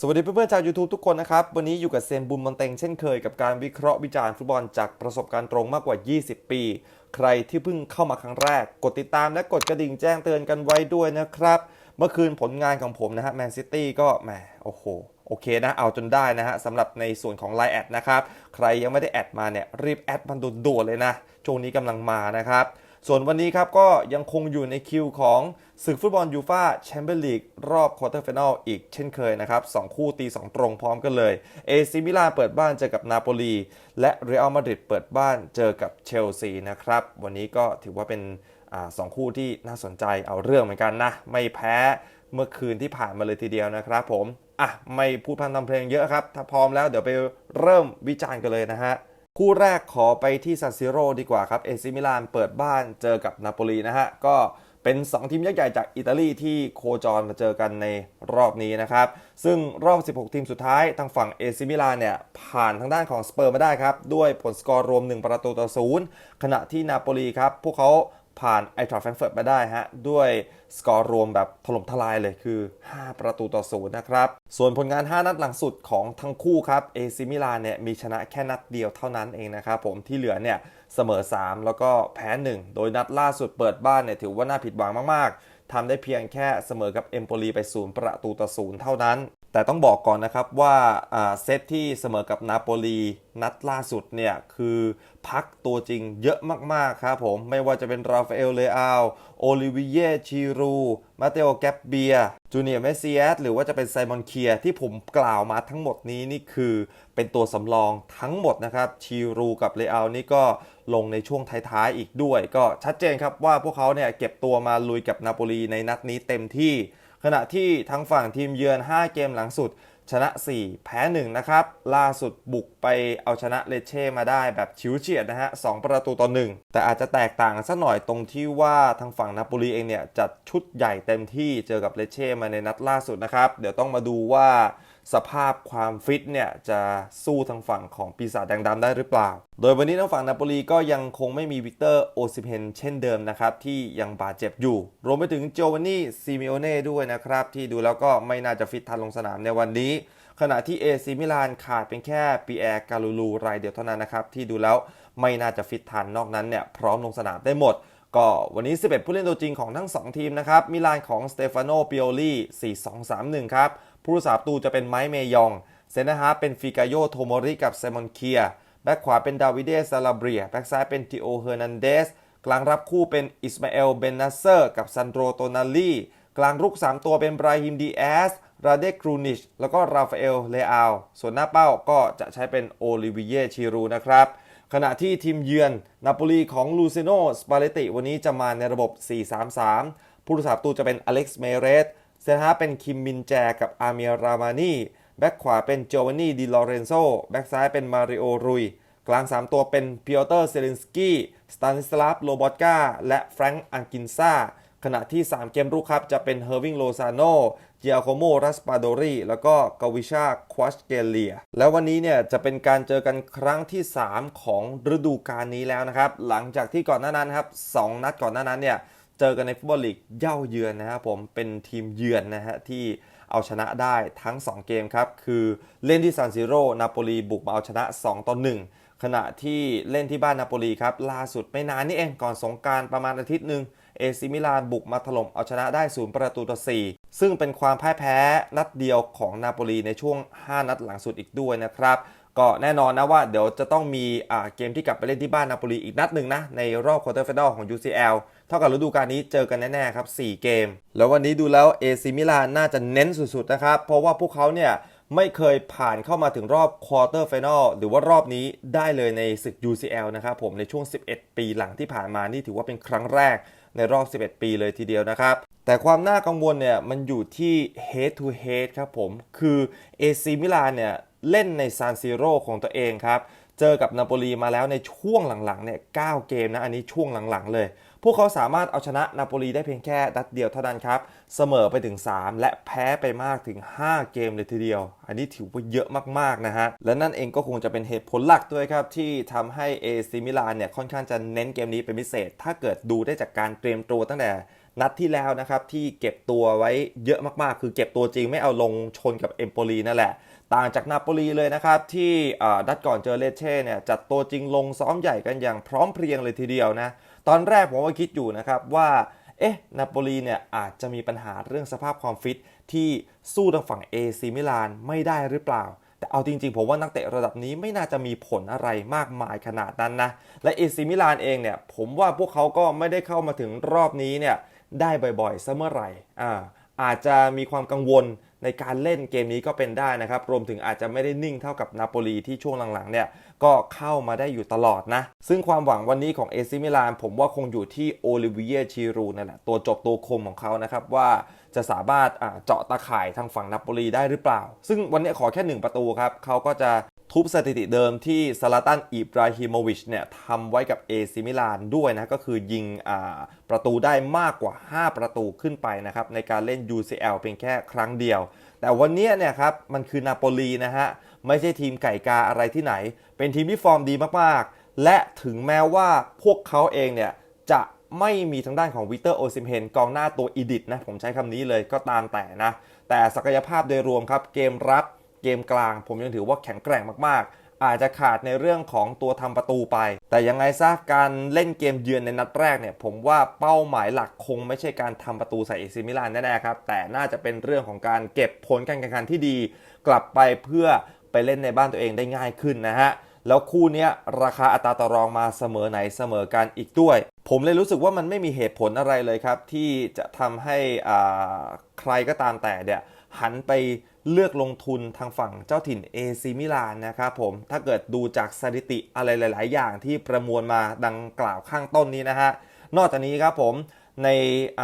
สวัสดีเพื่อนๆชาว YouTube ทุกคนนะครับ วันนี้อยู่กับเซนบุญมอนเตงเช่นเคยกับการวิเคราะห์วิจารณ์ฟุตบอลจากประสบการณ์ตรงมากกว่า 20 ปี ใครที่เพิ่งเข้ามาครั้งแรก กดติดตามและกดกระดิ่งแจ้งเตือนกันไว้ด้วยนะครับ เมื่อคืนผลงานของผมนะฮะแมนซิตี้ก็แหมโอ้โหโอเคนะ เอาจนได้นะฮะสำหรับในส่วนของ Line แอดนะครับ ใครยังไม่ได้แอดมาเนี่ยรีบแอดมันด่วนๆเลยนะช่วงนี้กำลังมานะครับส่วนวันนี้ครับก็ยังคงอยู่ในคิวของ ศึกฟุตบอลยูฟาแชมเปี้ยนลีกรอบควอเตอร์ฟิแนลอีกเช่นเคยนะครับสองคู่ตี 2 ตรงพร้อมกันเลยเอซิมิลานเปิดบ้านเจอกับนาโปลี และเรอัลมาดริดเปิดบ้านเจอกับเชลซีนะครับ วันนี้ก็ถือว่าเป็นอสองคู่ที่น่าสนใจเอาเรื่องเหมือนกันนะ ไม่แพ้เมื่อคืนที่ผ่านมาเลยทีเดียวนะครับผมอะไม่พูดพันทำเพลงเยอะครับ ถ้าพร้อมแล้วเดี๋ยวไปเริ่มวิจารณ์กันเลยนะฮะ คู่แรกขอไปที่ซานซิโร่ดีกว่าครับ เอซิมิลานเปิดบ้านเจอกับนาโปลีนะฮะ ก็ เป็น 2 ทีมยักษ์ใหญ่จากอิตาลีที่โคจรมาเจอกันในรอบนี้นะครับ ซึ่งรอบ 16 ทีมสุดท้ายทางฝั่งเอซิมิลานเนี่ยผ่านทางด้านของสเปอร์มาได้ครับ ด้วยผลสกอร์รวม 1 ประตูต่อศูนย์ขณะที่นาโปลีครับ พวกเขาผ่านไอทราแฟรงเฟิร์ตมาได้ฮะ ด้วยสกอร์รวมแบบถล่มทลายเลยคือ 5 ประตูต่อศูนย์นะครับ ส่วนผลงาน 5 นัดหลังสุดของทั้งคู่ครับเอซิมิลานเนี่ยมีชนะแค่นัดเดียวเท่านั้นเองนะครับผมที่เหลือเนี่ย เสมอ 3 แล้วก็แพ้ 1 โดยนัดล่าสุดเปิดบ้านเนี่ยถือว่าน่าผิดหวังมาก ๆทำได้เพียงแค่เสมอกับเอมโปลีไปศูนย์ประตูต่อศูนย์เท่านั้น แต่ต้องบอกก่อนนะครับว่าเซตที่เสมอกับนาโปลีนัดล่าสุดเนี่ยคือพักตัวจริงเยอะมากๆครับผมไม่ว่าจะเป็นราฟาเอลเลอาลโอลิวิเยชีรูมาเตโอแกปเบียจูเนียร์เมซิเอสหรือว่าจะเป็นไซมอนเคียที่ผมกล่าวมาทั้งหมดนี้นี่คือเป็นตัวสำรองทั้งหมดนะครับชีรูกับเลอาลนี่ก็ลงในช่วงท้ายๆอีกด้วย ก็ชัดเจนครับว่าพวกเขาเนี่ยเก็บตัวมาลุยกับนาโปลีในนัดนี้เต็มที่ ขณะที่ทั้งฝั่งทีมเยือน 5 เกมหลังสุด ชนะ 4 แพ้ 1 นะครับ ล่าสุดบุกไปเอาชนะเลเช่มาได้แบบชิวเฉียดนะฮะ 2 ประตูต่อ 1 แต่อาจจะแตกต่างสักหน่อยตรงที่ว่าทางฝั่งนาโปลีเองเนี่ยจัดชุดใหญ่เต็มที่เจอกับเลเช่มาในนัดล่าสุดนะครับ เดี๋ยวต้องมาดูว่า สภาพความฟิตเนี่ยจะสู้ทางฝั่งของปีศาจแดงดำได้หรือเปล่า โดยวันนี้ทางฝั่งนาโปลีก็ยังคงไม่มีวิกเตอร์โอซิเพนเช่นเดิมนะครับ ที่ยังบาดเจ็บอยู่ รวมไปถึงโจวานนี่ซิมิโอเน่ด้วยนะครับ ที่ดูแล้วก็ไม่น่าจะฟิตทันลงสนามในวันนี้ ขณะที่เอซิมิลานขาดเป็นแค่ปีแอร์กาลูลูรายเดียวเท่านั้นนะครับที่ดูแล้วไม่น่าจะฟิตทันนอกนั้นเนี่ยพร้อมลงสนามได้หมดก็วันนี้ 11 ผู้เล่นตัวจริงของทั้ง 2 ทีมนะครับ มิลานของสเตฟานโนปิโอลี่ 4-2-3-1 ครับ ผู้รักษาประตูจะเป็นไมค์เมยอง เซนนะฮาเป็นฟิกาโยโทโมริกับเซมอนเคีย แบ็กขวาเป็นดาวิเดซาลาเบีย แบ็กซ้ายเป็นติโอเฮอร์นันเดส กลางรับคู่เป็นอิสมาเอล เบนนัสเซอร์ กับซันโดรโตนาลีกลางรุก 3 ตัวเป็นไบรฮิมดีแอส ราเดกรูนิช แล้วก็ราฟาเอล เลอาล ส่วนหน้าเป้าก็จะใช้เป็นโอลิวิเยชิรูนะครับ ขณะที่ทีมเยือนนาโปลีของลูเซโนสปาเลติ วันนี้จะมาในระบบ 4-3-3 ผู้รักษาประตูจะเป็นอเล็กซ์ เมเรส เซนฮาเป็นคิมมินแจกับอาเมียรามานีแบ็กขวาเป็นโจวานนี่ดิลอเรนโซแบ็กซ้ายเป็นมาริโอรุย กลาง 3 ตัวเป็นพิออเตอร์เซเลนสกี้สตานิสลาฟโลบอตกาและแฟรงก์อังกินซาขณะที่ 3 เกมรุกครับ จะเป็นเฮอร์วิงโลซาโนเจียโคโมรัสปาโดรีแล้วก็กาวิชาควาชเกเลีย แล้ววันนี้เนี่ยจะเป็นการเจอกันครั้งที่ 3 ของฤดูกาลนี้แล้วนะครับ หลังจากที่ก่อนหน้านั้นครับสองนัดก่อนหน้านั้นเนี่ย เจอกันในฟุตบอลลีกเย่าเยือนนะครับผมเป็นทีมเยือนนะฮะที่เอาชนะได้ทั้ง 2 เกมครับ คือเล่นที่ซานซิโร่นาโปลีบุกมาเอาชนะ 2 ต่อ 1 ขณะที่เล่นที่บ้านนาโปลีครับ ล่าสุดไม่นานนี่เองก่อนสงการประมาณอาทิตย์หนึ่งเอซิมิลานบุกมาถล่มเอาชนะได้ 0 ประตูต่อ 4 ซึ่งเป็นความพ่ายแพ้นัดเดียวของนาโปลีในช่วง 5 นัดหลังสุดอีกด้วยนะครับก็แน่นอนนะว่าเดี๋ยวจะต้องมีเกมที่กลับไปเล่นที่บ้านนาโปลีอีกนัดหนึ่งนะในรอบควอเตอร์ไฟนอลของ UCL เท่ากับฤดูกาลนี้เจอกันแน่ๆครับ 4 เกม แล้ววันนี้ดูแล้วเอซิมิลานน่าจะเน้นสุดๆนะครับ เพราะว่าพวกเขาเนี่ยไม่เคยผ่านเข้ามาถึงรอบควอเตอร์ไฟนอลหรือว่ารอบนี้ได้เลยในศึก UCL นะครับผมในช่วง 11 ปีหลังที่ผ่านมานี่ถือว่าเป็นครั้งแรกในรอบ 11 ปีเลยทีเดียวนะครับ แต่ความน่ากังวลเนี่ยมันอยู่ที่ head to head ครับผม คือเอซิมิลานเนี่ยเล่นในซานซิโรของตัวเองครับ เจอกับนาโปลีมาแล้วในช่วงหลังๆเนี่ย9เกมนะอันนี้ช่วงหลังๆเลย พวกเขาสามารถเอาชนะนาโปลีได้เพียงแค่นัดเดียวเท่านั้นครับ เสมอไปถึง 3 และแพ้ไปมากถึง 5 เกมเลยทีเดียว อันนี้ถือว่าเยอะมากๆนะฮะ และนั่นเองก็คงจะเป็นเหตุผลหลักด้วยครับ ที่ทำให้เอซิมิลานเนี่ยค่อนข้างจะเน้นเกมนี้เป็นพิเศษ ถ้าเกิดดูได้จากการเตรียมตัวตั้งแต่นัดที่แล้วนะครับที่เก็บตัวไว้เยอะมากๆ คือเก็บตัวจริงไม่เอาลงชนกับเอมโปลีนั่นแหละ ต่างจากนาโปลีเลยนะครับ ที่อ่านัดก่อนเจอเลเช่เนี่ยจัดตัวจริงลงซ้อมใหญ่กันอย่างพร้อมเพรียงเลยทีเดียวนะตอนแรกผมก็คิดอยู่นะครับว่าเอ๊ะนาโปลีเนี่ยอาจจะมีปัญหาเรื่องสภาพความฟิตที่สู้ทางฝั่ง AC มิลานไม่ได้หรือเปล่า แต่เอาจริงๆ ผมว่านักเตะระดับนี้ไม่น่าจะมีผลอะไรมากมายขนาดนั้นนะ และ AC มิลานเองเนี่ยผมว่าพวกเขาก็ไม่ได้เข้ามาถึงรอบนี้เนี่ยได้บ่อยๆเสมอไหร่อ่าอาจจะมีความกังวล ในการเล่นเกมนี้ก็เป็นได้นะครับ รวมถึงอาจจะไม่ได้นิ่งเท่ากับนาโปลีที่ช่วงหลังๆเนี่ยก็เข้ามาได้อยู่ตลอดนะ ซึ่งความหวังวันนี้ของเอซิมิลานผมว่าคงอยู่ที่โอลิเวียชิรูนั่นแหละตัวจบตัวคมของเขานะครับว่าจะสามารถเจาะตาข่ายทางฝั่งนาโปลีได้หรือเปล่า ซึ่งวันนี้ขอแค่หนึ่งประตูครับเขาก็จะ ทุบสถิติเดิมที่ซาลาตันอิบราฮิโมวิชเนี่ยทำไว้กับเอซิมิลานด้วยนะ ก็คือยิงประตูได้มากกว่า 5 ประตูขึ้นไปนะครับ ในการเล่น UCL เพียงแค่ครั้งเดียว แต่วันนี้เนี่ยครับ มันคือนาโปลีนะฮะ ไม่ใช่ทีมไก่กาอะไรที่ไหน เป็นทีมที่ฟอร์มดีมาก ๆ และถึงแม้ว่าพวกเขาเองเนี่ยจะไม่มีทางด้านของวิเตอร์โอซิมเฮนกองหน้าตัวอีดิทนะผมใช้คำนี้เลยก็ตามแต่นะแต่ศักยภาพโดยรวมครับเกมรับ เกมกลาง ผมยังถือว่าแข็งแกร่งมากๆ อาจจะขาดในเรื่องของตัวทำประตูไป แต่ยังไงซะการเล่นเกมเยือนในนัดแรกเนี่ย ผมว่าเป้าหมายหลักคงไม่ใช่การทำประตูใส่เอซิมิลานแน่ๆครับ แต่น่าจะเป็นเรื่องของการเก็บผลการแข่งขันที่ดี กลับไปเพื่อไปเล่นในบ้านตัวเองได้ง่ายขึ้นนะฮะแล้วคู่เนี้ยราคาอัตราต่อรองมาเสมอไหนเสมอกันอีกด้วย ผมเลยรู้สึกว่ามันไม่มีเหตุผลอะไรเลยครับ ที่จะทำให้อ่าใครก็ตามแต่เนี่ยหันไป เลือกลงทุนทางฝั่งเจ้าถิ่น AC มิลานนะครับผมถ้าเกิดดูจากสถิติอะไรหลาย ๆ อย่างที่ประมวลมาดังกล่าวข้างต้นนี้นะฮะนอกจากนี้ครับผมใน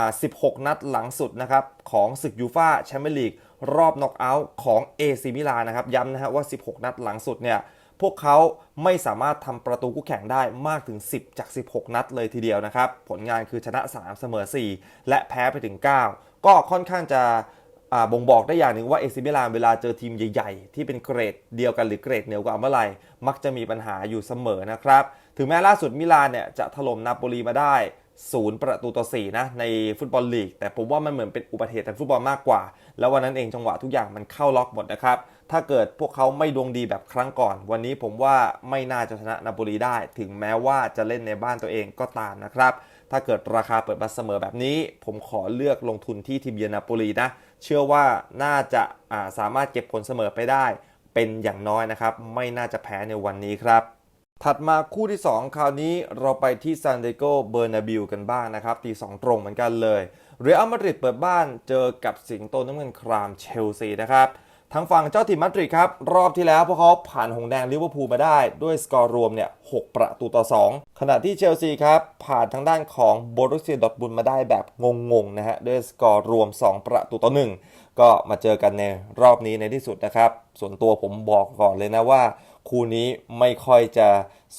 16 นัดหลังสุดนะครับของศึกยูฟาแชมเปี้ยนลีกรอบน็อกเอาท์ของ AC มิลานนะครับย้ำนะฮะว่า 16 นัดหลังสุดเนี่ยพวกเขาไม่สามารถทำประตูคู่แข่งได้มากถึง 10 จาก 16 นัดเลยทีเดียวนะครับ ผลงานคือชนะ 3 เสมอ 4 และแพ้ไปถึง 9 ก็ค่อนข้างจะ บ่งบอกได้อย่างหนึ่งว่าเอซิมิลานเวลาเจอทีมใหญ่ ๆ ที่เป็นเกรดเดียวกันหรือเกรดเหนือกว่าเมื่อไหร่มักจะมีปัญหาอยู่เสมอนะครับ ถึงแม้ล่าสุดมิลานเนี่ยจะถล่มนาโปลีมาได้ศูนย์ประตูต่อ4นะในฟุตบอลลีก แต่ผมว่ามันเหมือนเป็นอุบัติเหตุทางฟุตบอลมากกว่า แล้ววันนั้นเองจังหวะทุกอย่างมันเข้าล็อกหมดนะครับ ถ้าเกิดพวกเขาไม่ดวงดีแบบครั้งก่อน วันนี้ผมว่าไม่น่าจะชนะนาโปลีได้ ถึงแม้ว่าจะเล่นในบ้านตัวเองก็ตามนะครับ ถ้าเกิดราคาเปิดมาเสมอแบบนี้ ผมขอเลือกลงทุนที่ทีมเยือนนาโปลีนะ เชื่อว่าน่าจะาสามารถเก็บผลเสมอไปได้ เป็นอย่างน้อยนะครับ ไม่น่าจะแพ้ในวันนี้ครับ ถัดมาคู่ที่ 2 คราวนี้เราไปที่ซานดิเกโกเบอร์นาบิลกันบ้างนะครับตี2ตรงเหมือนกันเลย เรอัลมาดริดเปิดบ้านเจอกับสิงโตน้ำเงินครามเชลซีนะครับ ทางฝั่งเจ้าถิ่นมาดริดครับ รอบที่แล้วพวกเขาผ่านหงแดงลิเวอร์พูลมาได้ ด้วยสกอร์รวมเนี่ย6ประตูต่อ 2 ขณะที่เชลซีครับ ผ่านทางด้านของโบรุสเซียดอทบุนมาได้แบบงงๆนะฮะ ด้วยสกอร์รวม 2 ประตูต่อ 1 ก็มาเจอกันในรอบนี้ในที่สุดนะครับ ส่วนตัวผมบอกก่อนเลยนะว่า คู่นี้ไม่ค่อยจะ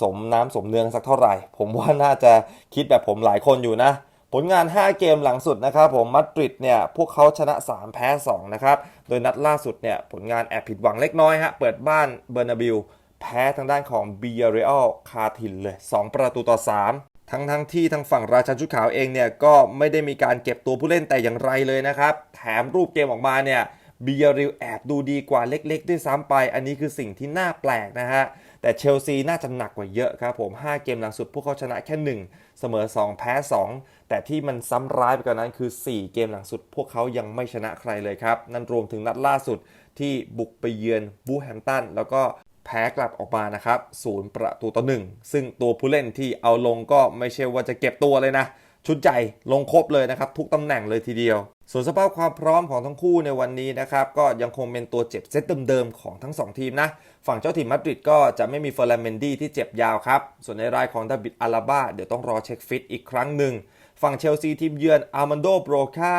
สมน้ำสมเนืองสักเท่าไหร่ ผมว่าน่าจะคิดแบบผมหลายคนอยู่นะ ผลงาน 5 เกมหลังสุดนะครับผมมาดริดเนี่ยพวกเขาชนะ 3 แพ้ 2 นะครับ โดยนัดล่าสุดเนี่ยผลงานแอบผิดหวังเล็กน้อยฮะเปิดบ้านเบอร์นาบิลแพ้ทางด้านของบียเรอัลคาทินเลย 2 ประตูต่อ 3 ทั้งทั้งที่ทางฝั่งราชันชุดขาวเองเนี่ยก็ไม่ได้มีการเก็บตัวผู้เล่นแต่อย่างไรเลยนะครับ แถมรูปเกมออกมาเนี่ย บียริลแอบดูดีกว่าเล็กๆ ด้วยซ้ำไป อันนี้คือสิ่งที่น่าแปลกนะฮะ แต่เชลซีน่าจะหนักกว่าเยอะครับผม 5 เกมหลังสุดพวกเขาชนะแค่ 1 เสมอ 2 แพ้ 2 แต่ที่มันซ้ำร้ายไปกว่านั้นคือ 4 เกมหลังสุด พวกเขายังไม่ชนะใครเลยครับ นั่นรวมถึงนัดล่าสุดที่บุกไปเยือนบูแฮมตันแล้วก็แพ้กลับออกมานะครับศูนย์ประตูต่อหนึ่งซึ่งตัวผู้เล่นที่เอาลงก็ไม่ใช่ว่าจะเก็บตัวเลยนะ ชุดใหญ่ลงครบเลยนะครับทุกตำแหน่งเลยทีเดียว ส่วนสภาพความพร้อมของทั้งคู่ในวันนี้นะครับก็ยังคงเป็นตัวเจ็บเซตเดิมๆของทั้ง 2 ทีมนะ ฝั่งเจ้าถิ่นมาดริดก็จะไม่มีเฟอร์ลาเมนดี้ที่เจ็บยาวครับ ส่วนในรายของดาบิดอาราบาเดี๋ยวต้องรอเช็คฟิตอีกครั้งหนึ่ง ฝั่งเชลซีทีมเยือนอาร์มันโดโบรคา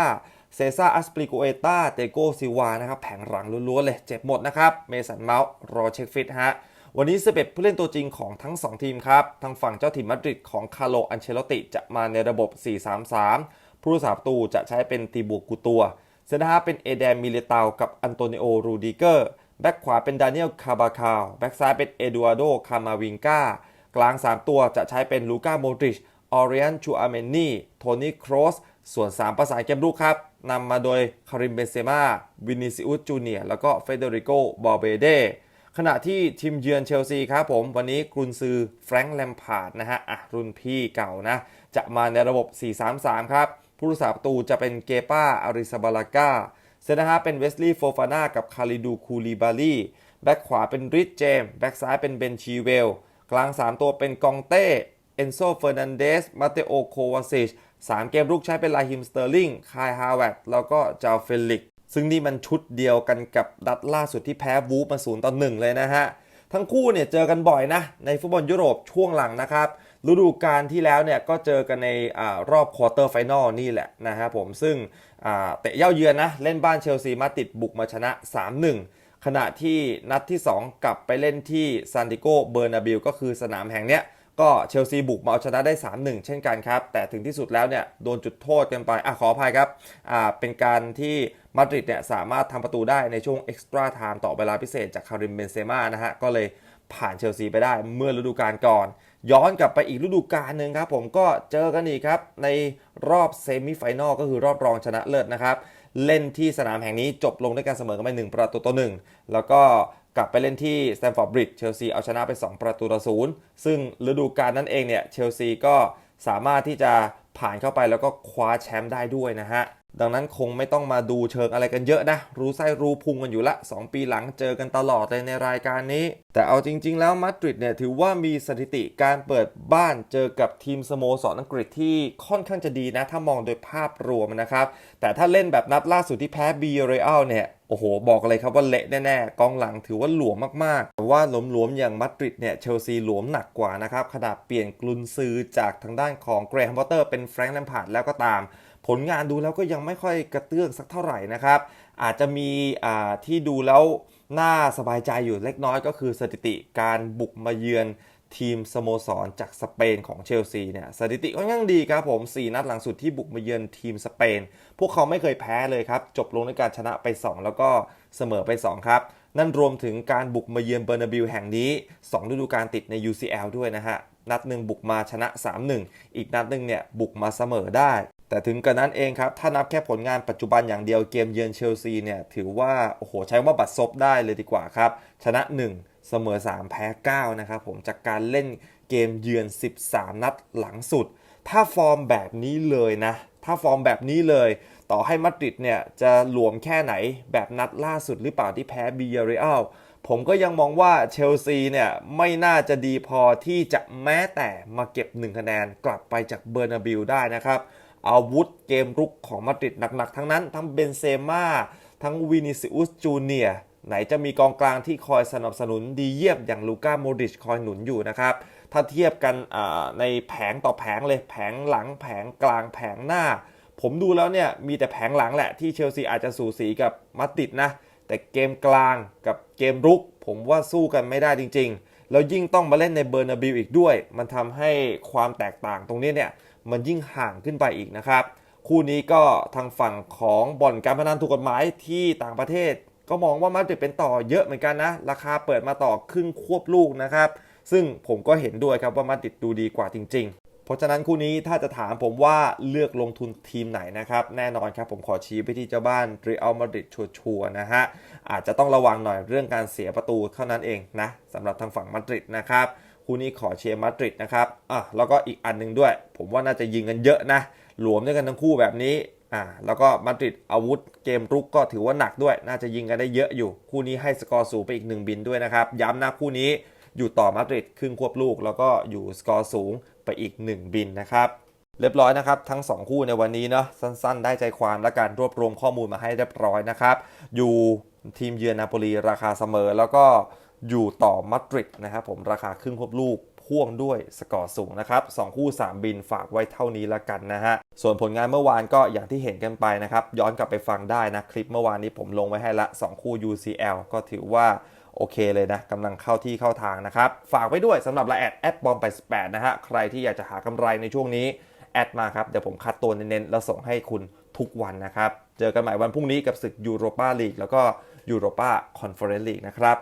เซซ่าอัสปริโกเอตาเตโกซิวานะครับแผงหลังล้วนๆเลยเจ็บหมดนะครับเมสันเมาส์รอเช็คฟิตฮะวันนี้11ผู้เล่นตัวจริงของทั้ง 2 ทีมครับทางฝั่งเจ้าถิ่นมาดริดของคาร์โลอันเชลติจะมาในระบบ 4-3-3 ผู้รักษาประตูจะใช้เป็นตีบูกูตัวเซนทาเป็นเอเดนมิเลตากับอันโตนิโอรูดิเกอร์แบ็กขวาเป็นดานิเอลคาบาคาลแบ็กซ้ายเป็นเอดูอาโดคามาวิงกากลาง 3 ตัวจะใช้เป็นลูก้าโมดริชออเริอันชูอาเมนนีโทนี่ครอสส่วน 3 ประสานเกมรุกครับนำมาโดยคาริมเบนเซม่าวินิซิอุสจูเนียแล้วก็เฟเดริโกบอเบเดขณะที่ทีมเยือนเชลซีครับผม วันนี้กรุนซือแฟรงค์แลมพาร์ดนะฮะอะรุ่นพี่เก่านะ จะมาในระบบ 4-3-3 ครับ ผู้รักษาประตูจะเป็นเกป้าอาริซาบาลากาเซนนะฮะเป็นเวสลีย์โฟฟาน่ากับคาริดูคูลีบาลีแบ็กขวาเป็นริชเจมส์แบ็กซ้ายเป็นเบนชีเวล กลาง 3 ตัวเป็นกองเต้เอนโซเฟอร์นันเดสมาเตโอโควาซิชสามเกมรุกใช้เป็นลาฮิมสเตอร์ลิงคายฮาวเวตแล้วก็จาวเฟลิกซึ่งนี่มันชุดเดียวกันกับดัดล่าสุดที่แพ้วูฟมาศูนย์ต่อหนึ่งเลยนะฮะ ทั้งคู่เนี่ยเจอกันบ่อยนะ ในฟุตบอลยุโรปช่วงหลังนะครับ ฤดูกาลที่แล้วเนี่ยก็เจอกันในอรอบควอเตอร์ไฟแนลนี่แหละนะฮะผมซึ่งเตะเย่าเยือนนะ เล่นบ้านเชลซีมาติดบุกมาชนะ 3-1 ขณะที่นัดที่ 2 กลับไปเล่นที่ซานติโกเบอร์นาบิลก็คือสนามแห่งเนี้ยก็เชลซีบุกมาเอาชนะได้ 3-1 เช่นกันครับ แต่ถึงที่สุดแล้วเนี่ยโดนจุดโทษกันไปอะขออภัยครับอ่าเป็นการที่มาดริดเนี่ยสามารถทำประตูได้ในช่วงเอ็กซ์ตร้าไทม์ต่อเวลาพิเศษจากคาริมเบนเซม่านะฮะ ก็เลยผ่านเชลซีไปได้เมื่อฤดูกาลก่อน ย้อนกลับไปอีกฤดูกาลหนึ่งครับผมก็เจอกันอีกครับ ในรอบเซมิไฟแนลก็คือรอบรองชนะเลิศนะครับเล่นที่สนามแห่งนี้จบลงด้วยการเสมอกันไป1ประตูต่อหนึ่งแล้วก็กลับไปเล่นที่สแตมฟอร์ดบริดจ์เชลซีเอาชนะไป 2 ประตูต่อศูนย์ซึ่งฤดูกาลนั้นเองเนี่ยเชลซีก็สามารถที่จะผ่านเข้าไปแล้วก็คว้าแชมป์ได้ด้วยนะฮะ ดังนั้นคงไม่ต้องมาดูเชิงอะไรกันเยอะนะ รู้ไส้รู้พุงกันอยู่ละ 2 ปีหลังเจอกันตลอดเลยในรายการนี้ แต่เอาจริง ๆ แล้วมาดริดเนี่ยถือว่ามีสถิติการเปิดบ้านเจอกับทีมสโมสรอังกฤษที่ค่อนข้างจะดีนะ ถ้ามองโดยภาพรวมนะครับ แต่ถ้าเล่นแบบนัดล่าสุดที่แพ้บีเรอัลเนี่ยโอ้โห บอกเลยครับว่าเละแน่ๆ กองหลังถือว่าหลวมมากๆ แต่ว่าหลวมๆ อย่างมาดริดเนี่ย เชลซีหลวมหนักกว่านะครับ ขนาดเปลี่ยนกลุนซือจากทางด้านของเกรแฮมพอตเตอร์เป็นแฟรงค์แลมพาร์ดแล้วก็ตาม ผลงานดูแล้วก็ยังไม่ค่อยกระเตื้องสักเท่าไหร่นะครับ อาจจะมีที่ดูแล้วน่าสบายใจอยู่เล็กน้อยก็คือสถิติการบุกมาเยือนทีมสโมสรจากสเปนของเชลซีเนี่ยสถิติค่อนข้างดีครับผม 4 นัดหลังสุดที่บุกมาเยือนทีมสเปน พวกเขาไม่เคยแพ้เลยครับ จบลงในการชนะไป 2 แล้วก็เสมอไป 2 ครับ นั่นรวมถึงการบุกมาเยือนเบอร์นาบิลแห่งนี้ 2 ฤดูกาลติดใน UCL ด้วยนะฮะ นัดหนึ่งบุกมาชนะ 3-1 อีกนัดหนึ่งเนี่ยบุกมาเสมอได้ แต่ถึงกระนั้นเองครับ ถ้านับแค่ผลงานปัจจุบันอย่างเดียวเกมเยือนเชลซีเนี่ย ถือว่า โอ้โห ใช้ว่าบัตรซบได้เลยดีกว่าครับ ชนะ 1 เสมอ 3 แพ้ 9 นะครับผมจากการเล่นเกมเยือน 13 นัดหลังสุด ถ้าฟอร์มแบบนี้เลยนะ ถ้าฟอร์มแบบนี้เลย ต่อให้มาดริดเนี่ย จะหลวมแค่ไหนแบบนัดล่าสุดหรือเปล่าที่แพ้บีเรอัลผมก็ยังมองว่าเชลซีเนี่ย ไม่น่าจะดีพอที่จะแม้แต่มาเก็บ 1 คะแนนกลับไปจากเบอร์นาบิลได้นะครับ อาวุธเกมรุกของมาดริดหนักๆ ทั้งนั้น ทั้งเบนเซม่าทั้งวินิซิอุสจูเนียไหนจะมีกองกลางที่คอยสนับสนุนดีเยี่ยมอย่างลูก้าโมดริชคอยหนุนอยู่นะครับ ถ้าเทียบกันในแผงต่อแผงเลยแผงหลังแผงกลางแผงหน้า ผมดูแล้วเนี่ยมีแต่แผงหลังแหละที่เชลซีอาจจะสูสีกับมาดริดนะ แต่เกมกลางกับเกมรุก ผมว่าสู้กันไม่ได้จริง ๆ แล้วยิ่งต้องมาเล่นในเบอร์นาบิลอีกด้วย มันทำให้ความแตกต่างตรงนี้เนี่ย มันยิ่งห่างขึ้นไปอีกนะครับ คู่นี้ก็ทางฝั่งของบ่อนการพนันถูกกฎหมายที่ต่างประเทศ ก็มองว่ามาดริดเป็นต่อเยอะเหมือนกันนะ ราคาเปิดมาต่อครึ่งควบลูกนะครับ ซึ่งผมก็เห็นด้วยครับว่ามาดริดดูดีกว่าจริง ๆ เพราะฉะนั้นคู่นี้ถ้าจะถามผมว่าเลือกลงทุนทีมไหนนะครับ แน่นอนครับผมขอชี้ไปที่เจ้าบ้านเรอัลมาดริดชัวร์ๆนะฮะอาจจะต้องระวังหน่อยเรื่องการเสียประตูเท่านั้นเองนะสำหรับทางฝั่งมาดริดนะครับ คู่นี้ขอเชียร์มาดริดนะครับอะแล้วก็อีกอันหนึงด้วย ผมว่าน่าจะยิงกันเยอะนะ หลวมด้วยกันทั้งคู่แบบนี้อ่าแล้วก็มาดริดอาวุธเกมรุกก็ถือว่าหนักด้วย น่าจะยิงกันได้เยอะอยู่ คู่นี้ให้สกอร์สูงไปอีกหนึ่งบินด้วยนะครับ ย้ำนะคู่นี้อยู่ต่อมาดริดครึ่งควบลูก แล้วก็อยู่สกอร์สูงไปอีก 1 บินนะครับเรียบร้อยนะครับ ทั้ง 2 คู่ในวันนี้เนาะสั้นๆ ได้ใจความและการรวบรวมข้อมูลมาให้เรียบร้อยนะครับ อยู่ทีมเยือนนาโปลีราคาเสมอแล้วก็ อยู่ต่อมาดริดนะครับผมราคาครึ่งควบลูกพ่วงด้วยสกอร์สูงนะครับ2คู่ 3 บินฝากไว้เท่านี้ละกันนะฮะ ส่วนผลงานเมื่อวานก็อย่างที่เห็นกันไปนะครับ ย้อนกลับไปฟังได้นะ คลิปเมื่อวานนี้ผมลงไว้ให้ละ 2 คู่ UCL ก็ถือว่าโอเคเลยนะกำลังเข้าที่เข้าทางนะครับ ฝากไว้ด้วยสำหรับลน์แอดแอดบอมไป18นะฮะ ใครที่อยากจะหากำไรในช่วงนี้ แอดมาครับ เดี๋ยวผมคัดตัวเน้นๆแล้วส่งให้คุณทุกวันนะครับ เจอกันใหม่วันพรุ่งนี้กับศึกยูโรปาลีกแล้วก็ยูโรปาคอนเฟอเรนซ์ลีกนะครับ